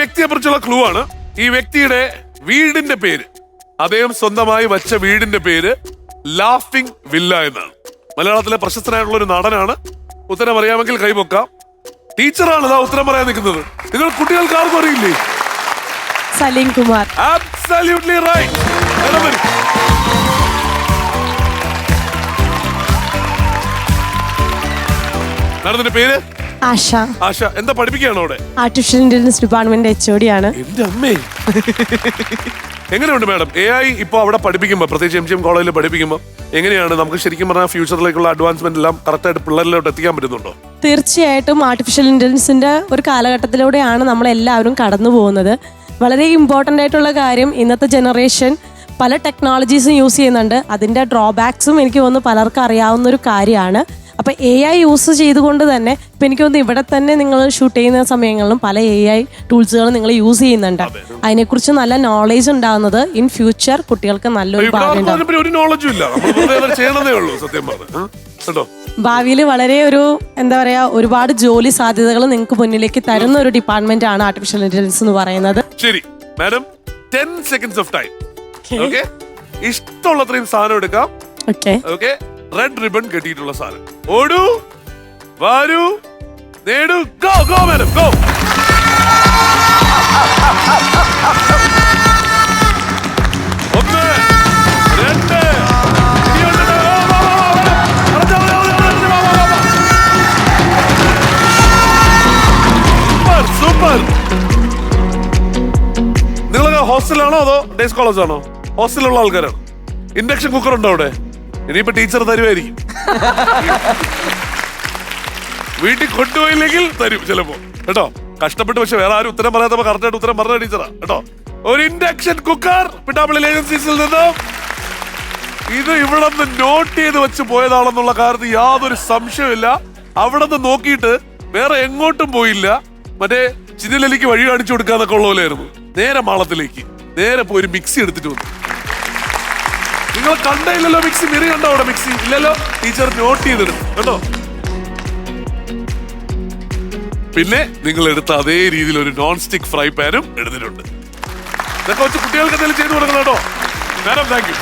വ്യക്തിയെ കുറിച്ചുള്ള ക്ലൂ ആണ്. ഈ വ്യക്തിയുടെ വീടിന്റെ പേര്. അദ്ദേഹം സ്വന്തമായി വച്ച വീടിന്റെ പേര് ലാഫിംഗ് വില്ല എന്നാണ്. മലയാളത്തിലെ പ്രശസ്തനായിട്ടുള്ള ഒരു നടനാണ്. ഉത്തരം അറിയാമെങ്കിൽ കൈപൊക്കാം. ടീച്ചറാണ് ഇതാ ഉത്തരം പറയാൻ നിൽക്കുന്നത്. നിങ്ങൾ കുട്ടികൾക്ക് ആർക്കും അറിയില്ലേ? സലീം കുമാർ. റൈറ്റ് നടന്നിന്റെ പേര്? ആശ. ആശ എന്താ പഠിപ്പിക്കുകയാണോ അവിടെ? Artificial intelligence department H O ആണ്. എന്റെ അമ്മേ. എങ്ങനെയുണ്ട് മാഡം? എ ഐ ഇപ്പോൾ അവിടെ പഠിപ്പിക്കുമ്പോൾ പ്രത്യേകിച്ച് എം ജി എം കോളേജിൽ പഠിപ്പിക്കുമ്പോൾ എങ്ങനെയാണ് നമുക്ക് ശരിക്കും പറഞ്ഞാൽ ഫ്യൂച്ചറിലേക്കുള്ള അഡ്വാൻസ്മെന്റ് എല്ലാം കറക്റ്റായിട്ട് പിള്ളേരിലോട്ട് എത്തിക്കാൻ പറ്റുന്നുണ്ടോ? തീർച്ചയായിട്ടും ആർട്ടിഫിഷ്യൽ ഇന്റലിജൻസിന്റെ ഒരു കാലഘട്ടത്തിലൂടെയാണ് നമ്മൾ എല്ലാവരും കടന്നു പോകുന്നത്. വളരെ ഇമ്പോർട്ടന്റ് ആയിട്ടുള്ള കാര്യം ഇന്നത്തെ ജനറേഷൻ പല ടെക്നോളജീസും യൂസ് ചെയ്യുന്നുണ്ട്. അതിന്റെ ഡ്രോബാക്സും എനിക്ക് തോന്നുന്നു പലർക്കും അറിയാവുന്ന ഒരു കാര്യമാണ്. അപ്പൊ എ ഐ യൂസ് ചെയ്തുകൊണ്ട് തന്നെ ഇപ്പൊ എനിക്ക് തോന്നുന്നു ഇവിടെ തന്നെ നിങ്ങൾ ഷൂട്ട് ചെയ്യുന്ന സമയങ്ങളിലും പല എ ഐ ടൂൾസുകൾ നിങ്ങൾ യൂസ് ചെയ്യുന്നുണ്ട്. അതിനെക്കുറിച്ച് നല്ല നോളേജ് ഉണ്ടാകുന്നത് ഇൻ ഫ്യൂച്ചർ കുട്ടികൾക്ക് നല്ലൊരു ഭാവി ഉണ്ടാകും ഭാവിയിൽ വളരെ ഒരു എന്താ പറയാ ഒരുപാട് ജോലി സാധ്യതകൾ നിങ്ങൾക്ക് മുന്നിലേക്ക് തരുന്ന ഒരു ഡിപ്പാർട്ട്മെന്റ് ആണ് ആർട്ടിഫിഷ്യൽ ഇന്റലിജൻസ് എന്ന് പറയുന്നത്. ശരി. Madam ten seconds of time okay ഇഷ്ടമുള്ളത്രയും സാധനം എടുക്കാം. ഓക്കെ ഓക്കെ റെഡ് റിബൺ കെട്ടിയിട്ടുള്ള സാധനം. ഓടൂ വരൂ നേടൂ ഗോ ഗോ മാഡം ഗോ ഒന്ന്. സൂപ്പർ ഹോസ്റ്റലാണോ അതോ ഡേസ് കോളേജാണോ ഹോസ്റ്റലിലുള്ള ആൾക്കാരാണ്? ഇൻഡക്ഷൻ കുക്കർ ഉണ്ടോ അവിടെ? ഇനിയിപ്പോ ടീച്ചർ തരുമായിരിക്കും വീട്ടിൽ കൊണ്ടുപോയില്ലെങ്കിൽ തരും ചിലപ്പോ. കേട്ടോ? കഷ്ടപ്പെട്ട് പക്ഷെ വേറെ ആരും ഉത്തരം പറയാത്തപ്പോ കറക്റ്റായിട്ട് ഉത്തരം പറഞ്ഞ ടീച്ചറാ. കേട്ടോ? ഒരു ഇൻഡക്ഷൻ കുക്കർ പിട്ടാപ്പിളി ഏജൻസീസിൽ നിന്നും ഇത് ഇവിടെ നിന്ന് നോട്ട് ചെയ്ത് വെച്ച് പോയതാണെന്നുള്ള കാര്യത്തിൽ യാതൊരു സംശയമില്ല അവിടെ നിന്ന് നോക്കിയിട്ട് വേറെ എങ്ങോട്ടും പോയില്ല. മറ്റേ ചിന്നലലിക്ക് വഴി കാണിച്ചു കൊടുക്കാന്നൊക്കെ ഉള്ള നേരെ മാളത്തിലേക്ക്. നേരെ പോയി ഒരു മിക്സി എടുത്തിട്ട് വന്നു. നിങ്ങൾ കണ്ടില്ലല്ലോ മിക്സി മിറി കണ്ടോ അവിടെ മിക്സി? ഇല്ലല്ലോ? ടീച്ചർ നോട്ട് ചെയ്തിടും. കേട്ടോ? പിന്നെ നിങ്ങൾ എടുത്ത അതേ രീതിയിൽ ഒരു നോൺ സ്റ്റിക് ഫ്രൈ പാനും എടുത്തിട്ടുണ്ട്. ഇതൊക്കെ വെച്ച് കുട്ടികൾക്ക് എന്തെങ്കിലും ചെയ്തു കൊടുക്കണം കേട്ടോ. Madam thank you